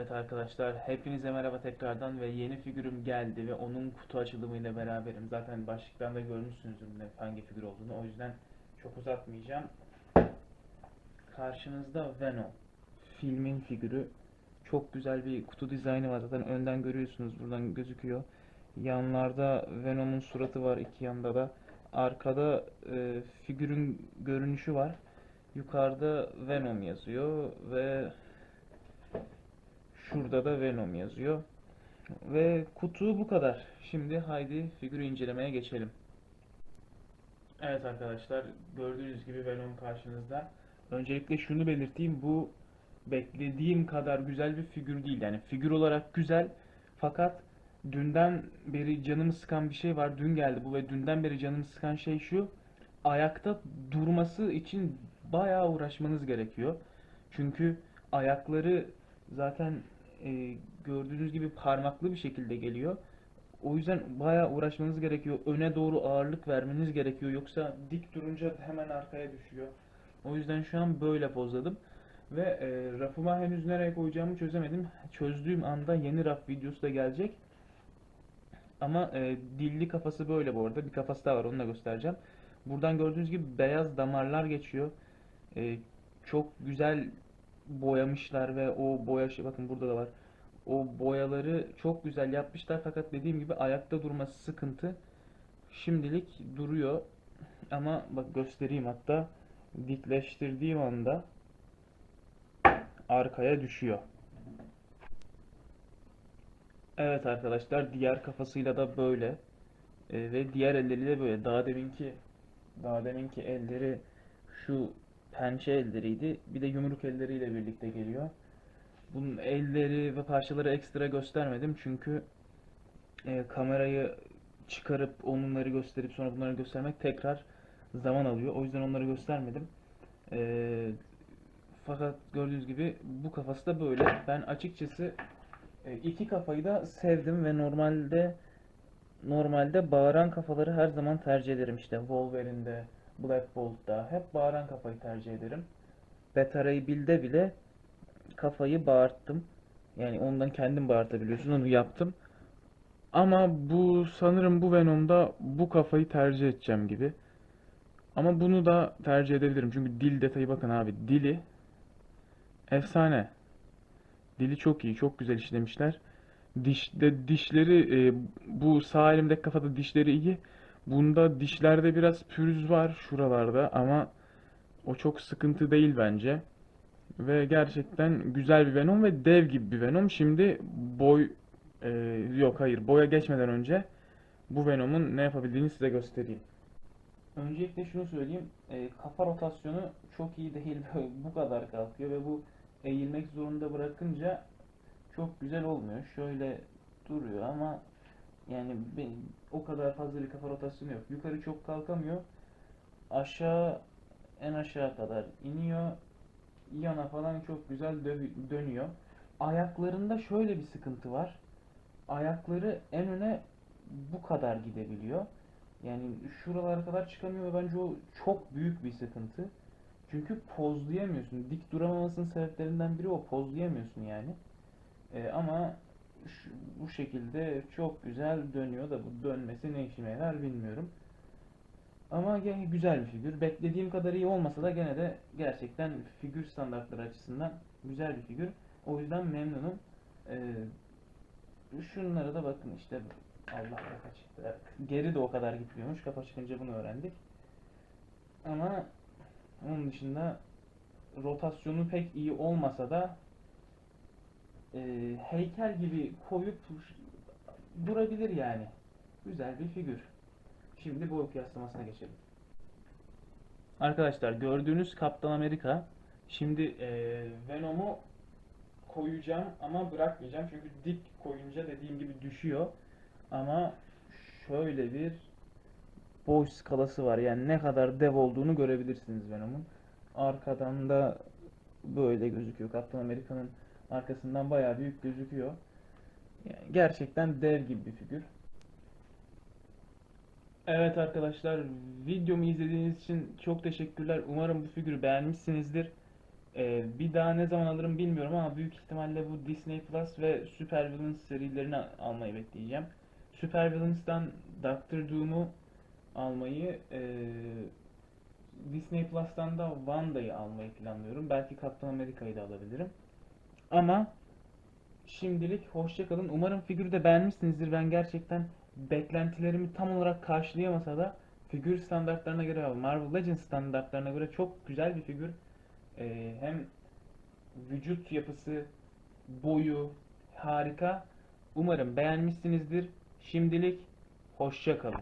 Evet arkadaşlar, hepinize merhaba tekrardan ve yeni figürüm geldi ve onun kutu açılımıyla beraberim. Zaten başlıktan da görmüşsünüzdür hangi figür olduğunu. O yüzden çok uzatmayacağım. Karşınızda Venom. Filmin figürü. Çok güzel bir kutu dizaynı var. Zaten önden görüyorsunuz, buradan gözüküyor. Yanlarda Venom'un suratı var, iki yanda da. Arkada e, figürün görünüşü var. Yukarıda Venom yazıyor ve Şurada da Venom yazıyor. Ve kutu bu kadar. Şimdi haydi figürü incelemeye geçelim. Evet arkadaşlar gördüğünüz gibi Venom karşınızda. Öncelikle şunu belirteyim bu beklediğim kadar güzel bir figür değil. Yani figür olarak güzel fakat dünden beri canımı sıkan bir şey var. Dün geldi bu ve dünden beri canımı sıkan şey şu. Ayakta durması için bayağı uğraşmanız gerekiyor. Çünkü ayakları zaten e, gördüğünüz gibi parmaklı bir şekilde geliyor. O yüzden bayağı uğraşmanız gerekiyor. Öne doğru ağırlık vermeniz gerekiyor. Yoksa dik durunca hemen arkaya düşüyor. O yüzden şu an böyle pozladım. Ve e, rafıma henüz nereye koyacağımı çözemedim. Çözdüğüm anda yeni raf videosu da gelecek. Ama e, dilli kafası böyle bu arada. Bir kafası daha var onu da göstereceğim. Buradan gördüğünüz gibi beyaz damarlar geçiyor. E, çok güzel boyamışlar ve o boya şey- bakın burada da var. O boyaları çok güzel yapmışlar fakat dediğim gibi ayakta durması sıkıntı. Şimdilik duruyor ama bak göstereyim hatta dikleştirdiğim anda arkaya düşüyor. Evet arkadaşlar diğer kafasıyla da böyle Ee, ve diğer elleriyle böyle. Daha deminki daha deminki elleri şu pençe elleriydi. Bir de yumruk elleriyle birlikte geliyor. Bunun elleri ve parçaları ekstra göstermedim çünkü e, kamerayı çıkarıp onları gösterip sonra bunları göstermek tekrar zaman alıyor. O yüzden onları göstermedim. E, fakat gördüğünüz gibi bu kafası da böyle. Ben açıkçası e, iki kafayı da sevdim ve normalde normalde bağıran kafaları her zaman tercih ederim. İşte Wolverine'de, Black Bolt'ta hep bağıran kafayı tercih ederim. Betara'yı bilde bile kafayı bağırttım. Yani ondan kendim bağırtabiliyorsun onu yaptım. Ama bu sanırım bu Venom'da bu kafayı tercih edeceğim gibi. Ama bunu da tercih edebilirim. Çünkü dil detayı bakın abi. Dili efsane. Dili çok iyi. Çok güzel işlemişler. Dişde dişleri e, bu sağ elimdeki kafada dişleri iyi. Bunda dişlerde biraz pürüz var şuralarda ama o çok sıkıntı değil bence. Ve gerçekten güzel bir Venom ve dev gibi bir Venom. Şimdi boy e, yok hayır boya geçmeden önce bu Venom'un ne yapabildiğini size göstereyim. Öncelikle şunu söyleyeyim. e, kafa rotasyonu çok iyi değil. Bu kadar kalkıyor ve bu eğilmek zorunda bırakınca çok güzel olmuyor. Şöyle duruyor ama yani ben, o kadar fazla bir kafa rotasyonu yok. Yukarı çok kalkamıyor. Aşağı en aşağı kadar iniyor. Yana falan çok güzel dö- dönüyor. Ayaklarında şöyle bir sıkıntı var. Ayakları en öne bu kadar gidebiliyor. Yani şuralara kadar çıkamıyor ve bence o çok büyük bir sıkıntı. Çünkü pozlayamıyorsun. Dik duramamasının sebeplerinden biri o. Pozlayamıyorsun yani. Ee, ama bu şekilde çok güzel dönüyor da bu dönmesi ne işime yarar bilmiyorum. Ama gene güzel bir figür. Beklediğim kadar iyi olmasa da gene de gerçekten figür standartları açısından güzel bir figür. O yüzden memnunum. Ee, şunlara da bakın işte Allah kafa. Geri de o kadar gitmiyormuş. Kafa çıkınca bunu öğrendik. Ama onun dışında rotasyonu pek iyi olmasa da e, heykel gibi koyup durabilir yani. Güzel bir figür. Şimdi boy kıyaslamasına geçelim. Arkadaşlar gördüğünüz Kaptan Amerika. Şimdi e, Venom'u koyacağım ama bırakmayacağım. Çünkü dik koyunca dediğim gibi düşüyor. Ama şöyle bir boy skalası var. Yani ne kadar dev olduğunu görebilirsiniz Venom'un. Arkadan da böyle gözüküyor. Kaptan Amerika'nın arkasından bayağı büyük gözüküyor. Yani gerçekten dev gibi bir figür. Evet arkadaşlar, videomu izlediğiniz için çok teşekkürler. Umarım bu figürü beğenmişsinizdir. Ee, bir daha ne zaman alırım bilmiyorum ama büyük ihtimalle bu Disney Plus ve Super Villains serilerini almayı bekleyeceğim. Super Villains'tan Doctor Doom'u almayı, ee, Disney Plus'tan da Wanda'yı almayı planlıyorum. Belki Captain America'yı da alabilirim. Ama şimdilik hoşça kalın. Umarım figürü de beğenmişsinizdir. Ben gerçekten beklentilerimi tam olarak karşılayamasa da figür standartlarına göre, Marvel Legends standartlarına göre çok güzel bir figür. Ee, hem vücut yapısı, boyu harika. Umarım beğenmişsinizdir. Şimdilik hoşça kalın.